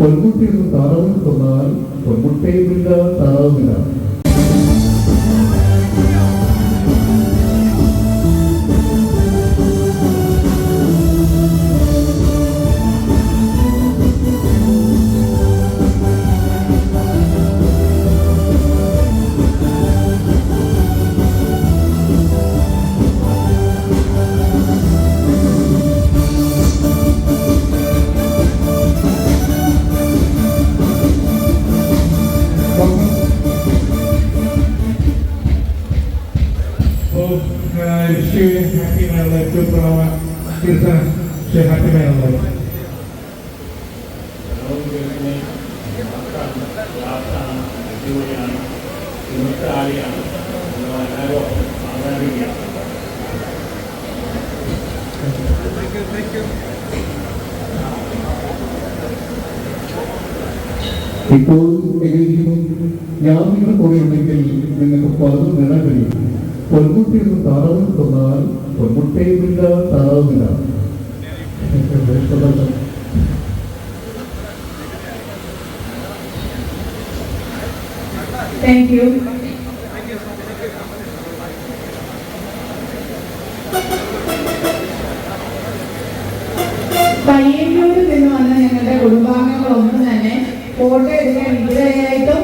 പൊന്മുട്ടിയൊന്ന് താറാവിൽ തന്നാൽ പൊന്മുട്ടയുമില്ല താറാവുമില്ല So, uh, wish you a happy Navaratri to Pranava Kirtana. Say happy Navaratri. അടിപൊളിയാണ് ഇന്നത്തെ ആളിയാണ് എല്ലാവരും ആരാധിക്കുക ഇപ്പോൾ എങ്കിലും ഞാൻ നിങ്ങൾ കൂടെ ഉണ്ടെങ്കിൽ നിങ്ങൾക്ക് പലതും നേടാൻ കഴിയും പൊന്മുട്ടിയൊന്ന് താറാവിൽ തന്നാൽ പൊന്മുട്ടയുമില്ല താറാവുമില്ല. പയ്യന്നൂരിൽ നിന്ന് വന്ന ഞങ്ങളുടെ കുടുംബാംഗങ്ങളൊന്നും തന്നെ ഫോട്ടോ എടുക്കാൻ ഇതുവരെയായിട്ടും